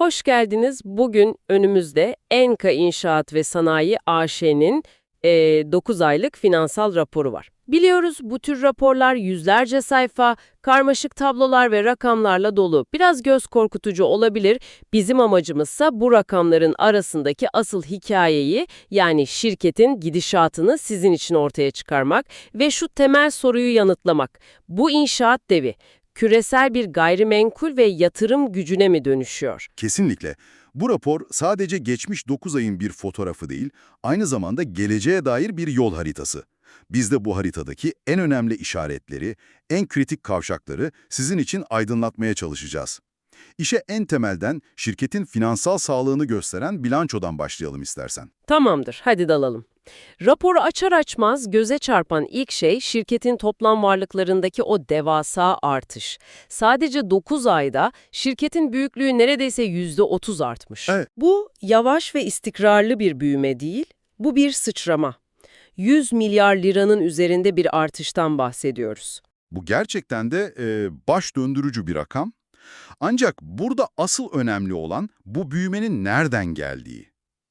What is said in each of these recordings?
Hoş geldiniz. Bugün önümüzde Enka İnşaat ve Sanayi AŞ'nin 9 aylık finansal raporu var. Biliyoruz bu tür raporlar yüzlerce sayfa, karmaşık tablolar ve rakamlarla dolu. Biraz göz korkutucu olabilir. Bizim amacımızsa bu rakamların arasındaki asıl hikayeyi yani şirketin gidişatını sizin için ortaya çıkarmak ve şu temel soruyu yanıtlamak. Bu inşaat devi küresel bir gayrimenkul ve yatırım gücüne mi dönüşüyor? Kesinlikle. Bu rapor sadece geçmiş 9 ayın bir fotoğrafı değil, aynı zamanda geleceğe dair bir yol haritası. Biz de bu haritadaki en önemli işaretleri, en kritik kavşakları sizin için aydınlatmaya çalışacağız. İşe en temelden şirketin finansal sağlığını gösteren bilançodan başlayalım istersen. Tamamdır, hadi dalalım. Raporu açar açmaz göze çarpan ilk şey şirketin toplam varlıklarındaki o devasa artış. Sadece 9 ayda şirketin büyüklüğü neredeyse %30 artmış. Evet. Bu yavaş ve istikrarlı bir büyüme değil, bu bir sıçrama. 100 milyar liranın üzerinde bir artıştan bahsediyoruz. Bu gerçekten de e, baş döndürücü bir rakam. Ancak burada asıl önemli olan bu büyümenin nereden geldiği.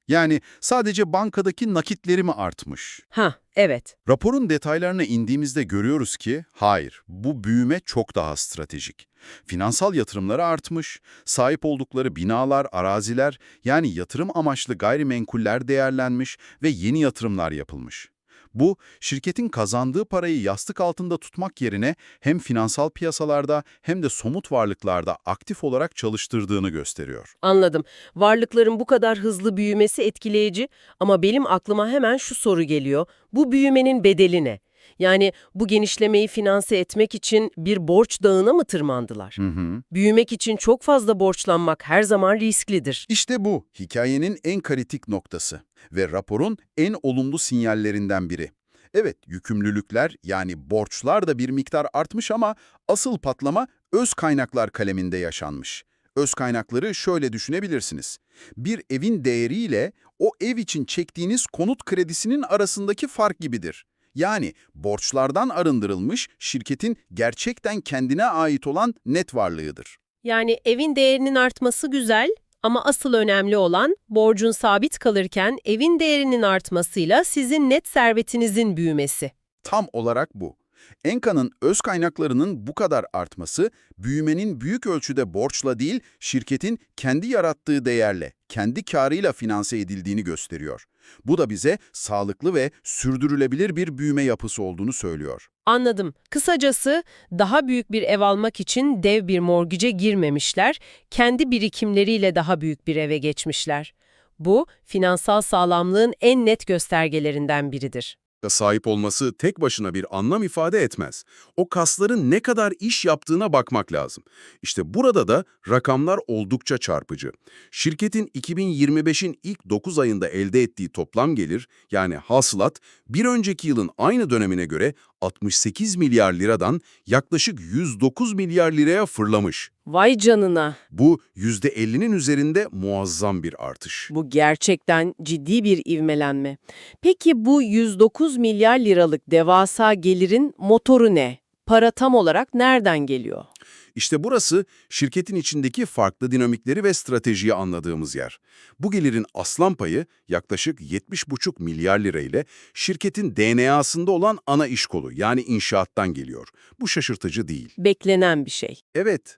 Yani sadece bankadaki nakitleri mi artmış? Ha, evet. Raporun detaylarına indiğimizde görüyoruz ki hayır, bu büyüme çok daha stratejik. Finansal yatırımları artmış, sahip oldukları binalar, araziler yani yatırım amaçlı gayrimenkuller değerlenmiş ve yeni yatırımlar yapılmış. Bu, şirketin kazandığı parayı yastık altında tutmak yerine hem finansal piyasalarda hem de somut varlıklarda aktif olarak çalıştırdığını gösteriyor. Anladım. Varlıkların bu kadar hızlı büyümesi etkileyici ama benim aklıma hemen şu soru geliyor. Bu büyümenin bedeli ne? Yani bu genişlemeyi finanse etmek için bir borç dağına mı tırmandılar? Hı hı. Büyümek için çok fazla borçlanmak her zaman risklidir. İşte bu, hikayenin en kritik noktası ve raporun en olumlu sinyallerinden biri. Evet, yükümlülükler yani borçlar da bir miktar artmış ama asıl patlama öz kaynaklar kaleminde yaşanmış. Öz kaynakları şöyle düşünebilirsiniz. Bir evin değeriyle o ev için çektiğiniz konut kredisinin arasındaki fark gibidir. Yani borçlardan arındırılmış şirketin gerçekten kendine ait olan net varlığıdır. Yani evin değerinin artması güzel ama asıl önemli olan borcun sabit kalırken evin değerinin artmasıyla sizin net servetinizin büyümesi. Tam olarak bu. Enka'nın öz kaynaklarının bu kadar artması, büyümenin büyük ölçüde borçla değil, şirketin kendi yarattığı değerle, kendi karıyla finanse edildiğini gösteriyor. Bu da bize sağlıklı ve sürdürülebilir bir büyüme yapısı olduğunu söylüyor. Anladım. Kısacası daha büyük bir ev almak için dev bir morgüce girmemişler, kendi birikimleriyle daha büyük bir eve geçmişler. Bu, finansal sağlamlığın en net göstergelerinden biridir. Sahip olması tek başına bir anlam ifade etmez. O kasların ne kadar iş yaptığına bakmak lazım. İşte burada da rakamlar oldukça çarpıcı. Şirketin 2025'in ilk 9 ayında elde ettiği toplam gelir, yani hasılat, bir önceki yılın aynı dönemine göre 68 milyar liradan yaklaşık 109 milyar liraya fırlamış. Vay canına! Bu %50'nin üzerinde muazzam bir artış. Bu gerçekten ciddi bir ivmelenme. Peki bu 109 milyar liralık devasa gelirin motoru ne? Para tam olarak nereden geliyor? İşte burası şirketin içindeki farklı dinamikleri ve stratejiyi anladığımız yer. Bu gelirin aslan payı yaklaşık 70,5 milyar lira ile şirketin DNA'sında olan ana iş kolu yani inşaattan geliyor. Bu şaşırtıcı değil. Beklenen bir şey. Evet,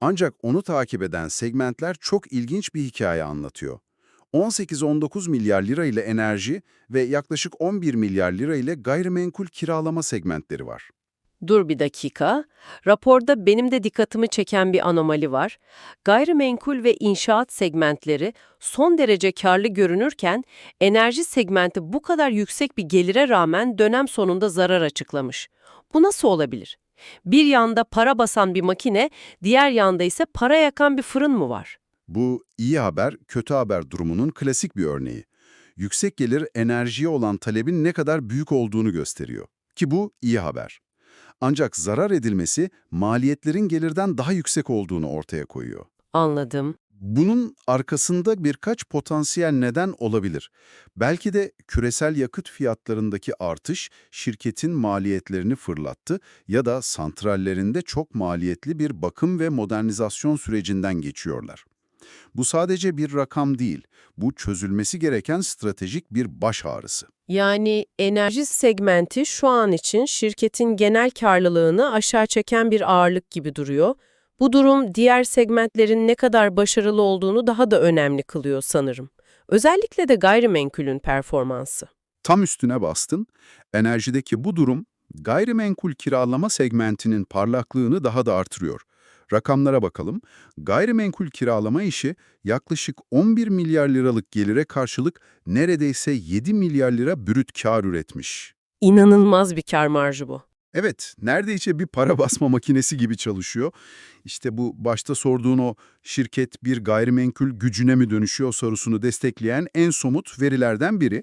ancak onu takip eden segmentler çok ilginç bir hikaye anlatıyor. 18-19 milyar lira ile enerji ve yaklaşık 11 milyar lira ile gayrimenkul kiralama segmentleri var. Dur bir dakika. Raporda benim de dikkatimi çeken bir anomali var. Gayrimenkul ve inşaat segmentleri son derece karlı görünürken enerji segmenti bu kadar yüksek bir gelire rağmen dönem sonunda zarar açıklamış. Bu nasıl olabilir? Bir yanda para basan bir makine, diğer yanda ise para yakan bir fırın mı var? Bu iyi haber, kötü haber durumunun klasik bir örneği. Yüksek gelir enerjiye olan talebin ne kadar büyük olduğunu gösteriyor. Ki bu iyi haber. Ancak zarar edilmesi maliyetlerin gelirden daha yüksek olduğunu ortaya koyuyor. Anladım. Bunun arkasında birkaç potansiyel neden olabilir. Belki de küresel yakıt fiyatlarındaki artış şirketin maliyetlerini fırlattı ya da santrallerinde çok maliyetli bir bakım ve modernizasyon sürecinden geçiyorlar. Bu sadece bir rakam değil, bu çözülmesi gereken stratejik bir baş ağrısı. Yani enerji segmenti şu an için şirketin genel karlılığını aşağı çeken bir ağırlık gibi duruyor. Bu durum diğer segmentlerin ne kadar başarılı olduğunu daha da önemli kılıyor sanırım. Özellikle de gayrimenkulün performansı. Tam üstüne bastın, enerjideki bu durum gayrimenkul kiralama segmentinin parlaklığını daha da artırıyor. Rakamlara bakalım. Gayrimenkul kiralama işi yaklaşık 11 milyar liralık gelire karşılık neredeyse 7 milyar lira brüt kar üretmiş. İnanılmaz bir kar marjı bu. Evet, neredeyse bir para basma makinesi gibi çalışıyor. İşte bu başta sorduğun o şirket bir gayrimenkul gücüne mi dönüşüyor sorusunu destekleyen en somut verilerden biri.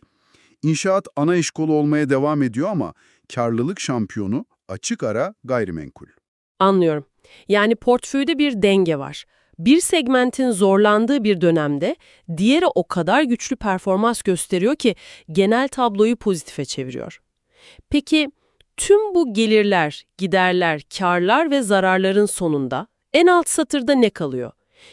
İnşaat ana iş kolu olmaya devam ediyor ama karlılık şampiyonu açık ara gayrimenkul. Anlıyorum. Yani portföyde bir denge var. Bir segmentin zorlandığı bir dönemde diğeri o kadar güçlü performans gösteriyor ki genel tabloyu pozitife çeviriyor. Peki tüm bu gelirler, giderler, karlar ve zararların sonunda en alt satırda ne kalıyor?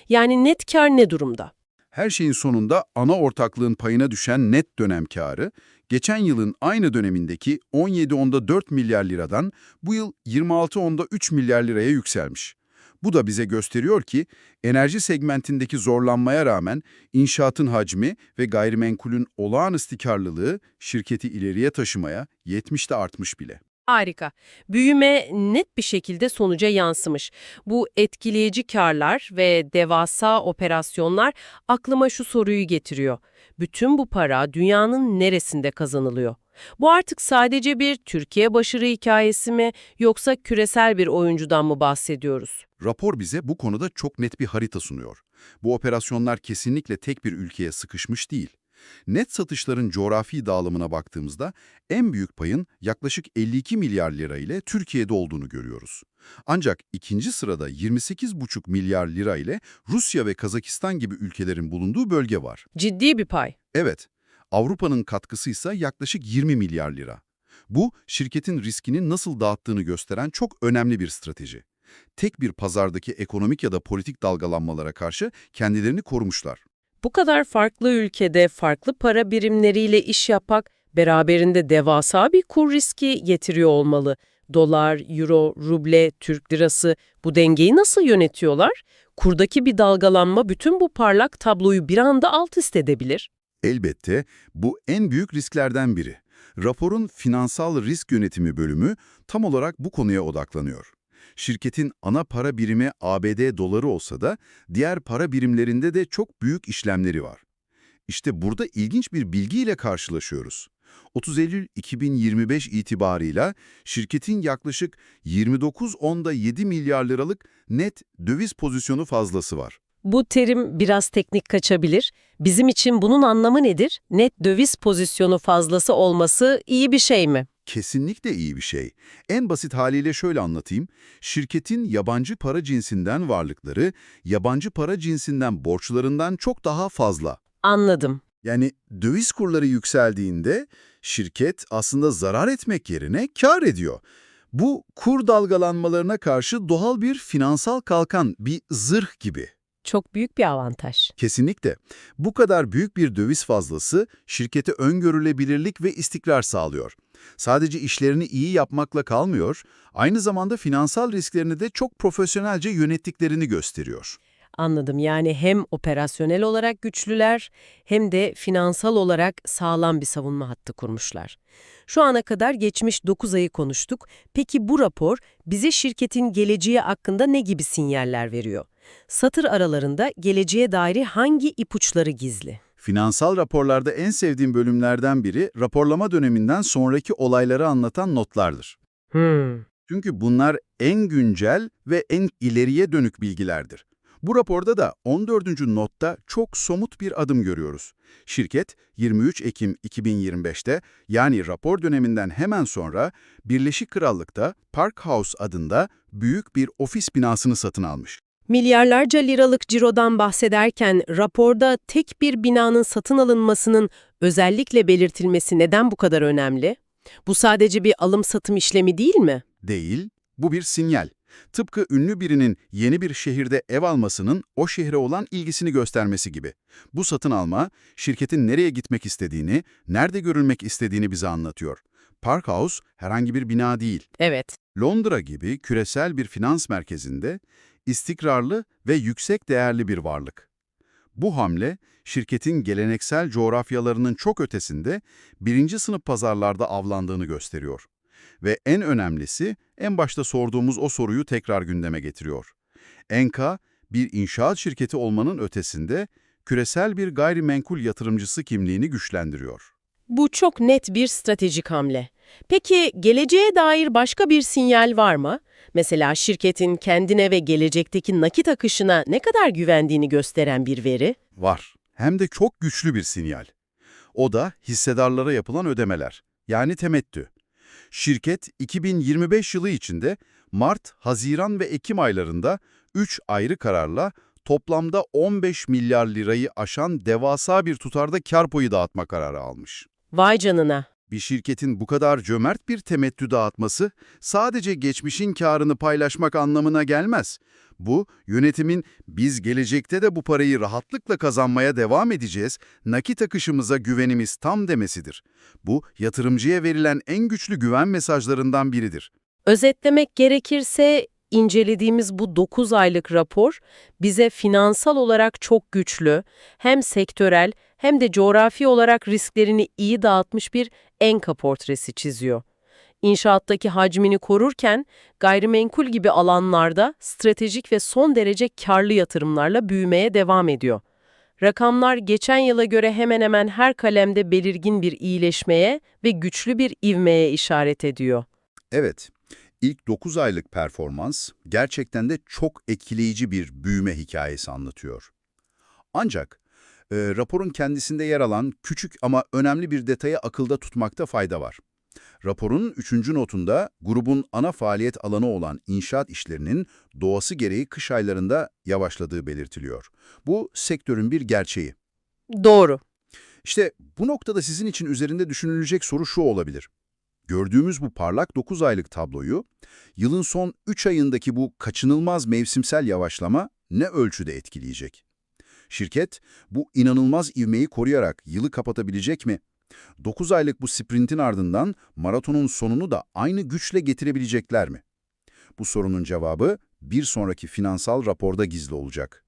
Yani net kar ne durumda? Her şeyin sonunda ana ortaklığın payına düşen net dönem karı, geçen yılın aynı dönemindeki 17.4 milyar liradan bu yıl 26.3 milyar liraya yükselmiş. Bu da bize gösteriyor ki enerji segmentindeki zorlanmaya rağmen inşaatın hacmi ve gayrimenkulün olağanüstü karlılığı şirketi ileriye taşımaya 70'te artmış bile. Harika. Büyüme net bir şekilde sonuca yansımış. Bu etkileyici karlar ve devasa operasyonlar aklıma şu soruyu getiriyor. Bütün bu para dünyanın neresinde kazanılıyor? Bu artık sadece bir Türkiye başarı hikayesi mi yoksa küresel bir oyuncudan mı bahsediyoruz? Rapor bize bu konuda çok net bir harita sunuyor. Bu operasyonlar kesinlikle tek bir ülkeye sıkışmış değil. Net satışların coğrafi dağılımına baktığımızda en büyük payın yaklaşık 52 milyar lira ile Türkiye'de olduğunu görüyoruz. Ancak ikinci sırada 28,5 milyar lira ile Rusya ve Kazakistan gibi ülkelerin bulunduğu bölge var. Ciddi bir pay. Evet, Avrupa'nın katkısı ise yaklaşık 20 milyar lira. Bu, şirketin riskini nasıl dağıttığını gösteren çok önemli bir strateji. Tek bir pazardaki ekonomik ya da politik dalgalanmalara karşı kendilerini korumuşlar. Bu kadar farklı ülkede farklı para birimleriyle iş yapmak beraberinde devasa bir kur riski getiriyor olmalı. Dolar, euro, ruble, Türk lirası bu dengeyi nasıl yönetiyorlar? Kurdaki bir dalgalanma bütün bu parlak tabloyu bir anda alt üst edebilir. Elbette bu en büyük risklerden biri. Raporun finansal risk yönetimi bölümü tam olarak bu konuya odaklanıyor. Şirketin ana para birimi ABD doları olsa da diğer para birimlerinde de çok büyük işlemleri var. İşte burada ilginç bir bilgiyle karşılaşıyoruz. 30 Eylül 2025 itibarıyla şirketin yaklaşık 29.7 milyar liralık net döviz pozisyonu fazlası var. Bu terim biraz teknik kaçabilir. Bizim için bunun anlamı nedir? Net döviz pozisyonu fazlası olması iyi bir şey mi? Kesinlikle iyi bir şey. En basit haliyle şöyle anlatayım. Şirketin yabancı para cinsinden varlıkları, yabancı para cinsinden borçlarından çok daha fazla. Anladım. Yani döviz kurları yükseldiğinde şirket aslında zarar etmek yerine kar ediyor. Bu kur dalgalanmalarına karşı doğal bir finansal kalkan, bir zırh gibi. Çok büyük bir avantaj. Kesinlikle. Bu kadar büyük bir döviz fazlası şirkete öngörülebilirlik ve istikrar sağlıyor. Sadece işlerini iyi yapmakla kalmıyor, aynı zamanda finansal risklerini de çok profesyonelce yönettiklerini gösteriyor. Anladım. Yani hem operasyonel olarak güçlüler hem de finansal olarak sağlam bir savunma hattı kurmuşlar. Şu ana kadar geçmiş 9 ayı konuştuk. Peki bu rapor bize şirketin geleceği hakkında ne gibi sinyaller veriyor? Satır aralarında geleceğe dair hangi ipuçları gizli? Finansal raporlarda en sevdiğim bölümlerden biri raporlama döneminden sonraki olayları anlatan notlardır. Hmm. Çünkü bunlar en güncel ve en ileriye dönük bilgilerdir. Bu raporda da 14. notta çok somut bir adım görüyoruz. Şirket 23 Ekim 2025'te yani rapor döneminden hemen sonra Birleşik Krallık'ta Park House adında büyük bir ofis binasını satın almış. Milyarlarca liralık cirodan bahsederken raporda tek bir binanın satın alınmasının özellikle belirtilmesi neden bu kadar önemli? Bu sadece bir alım-satım işlemi değil mi? Değil, bu bir sinyal. Tıpkı ünlü birinin yeni bir şehirde ev almasının o şehre olan ilgisini göstermesi gibi. Bu satın alma, şirketin nereye gitmek istediğini, nerede görülmek istediğini bize anlatıyor. Park House herhangi bir bina değil. Evet. Londra gibi küresel bir finans merkezinde istikrarlı ve yüksek değerli bir varlık. Bu hamle, şirketin geleneksel coğrafyalarının çok ötesinde birinci sınıf pazarlarda avlandığını gösteriyor. Ve en önemlisi, en başta sorduğumuz o soruyu tekrar gündeme getiriyor. Enka, bir inşaat şirketi olmanın ötesinde, küresel bir gayrimenkul yatırımcısı kimliğini güçlendiriyor. Bu çok net bir stratejik hamle. Peki geleceğe dair başka bir sinyal var mı? Mesela şirketin kendine ve gelecekteki nakit akışına ne kadar güvendiğini gösteren bir veri? Var. Hem de çok güçlü bir sinyal. O da hissedarlara yapılan ödemeler, yani temettü. Şirket 2025 yılı içinde Mart, Haziran ve Ekim aylarında 3 ayrı kararla toplamda 15 milyar lirayı aşan devasa bir tutarda kar payı dağıtma kararı almış. Vay canına. Bir şirketin bu kadar cömert bir temettü dağıtması sadece geçmişin karını paylaşmak anlamına gelmez. Bu, yönetimin biz gelecekte de bu parayı rahatlıkla kazanmaya devam edeceğiz, nakit akışımıza güvenimiz tam demesidir. Bu, yatırımcıya verilen en güçlü güven mesajlarından biridir. Özetlemek gerekirse incelediğimiz bu 9 aylık rapor bize finansal olarak çok güçlü, hem sektörel hem de coğrafi olarak risklerini iyi dağıtmış bir enka portresi çiziyor. İnşaattaki hacmini korurken gayrimenkul gibi alanlarda stratejik ve son derece karlı yatırımlarla büyümeye devam ediyor. Rakamlar geçen yıla göre hemen hemen her kalemde belirgin bir iyileşmeye ve güçlü bir ivmeye işaret ediyor. Evet, ilk 9 aylık performans gerçekten de çok etkileyici bir büyüme hikayesi anlatıyor. Ancak e, raporun kendisinde yer alan küçük ama önemli bir detayı akılda tutmakta fayda var. Raporun üçüncü notunda grubun ana faaliyet alanı olan inşaat işlerinin doğası gereği kış aylarında yavaşladığı belirtiliyor. Bu sektörün bir gerçeği. Doğru. İşte bu noktada sizin için üzerinde düşünülecek soru şu olabilir. Gördüğümüz bu parlak 9 aylık tabloyu, yılın son 3 ayındaki bu kaçınılmaz mevsimsel yavaşlama ne ölçüde etkileyecek? Şirket bu inanılmaz ivmeyi koruyarak yılı kapatabilecek mi? 9 aylık bu sprintin ardından maratonun sonunu da aynı güçle getirebilecekler mi? Bu sorunun cevabı bir sonraki finansal raporda gizli olacak.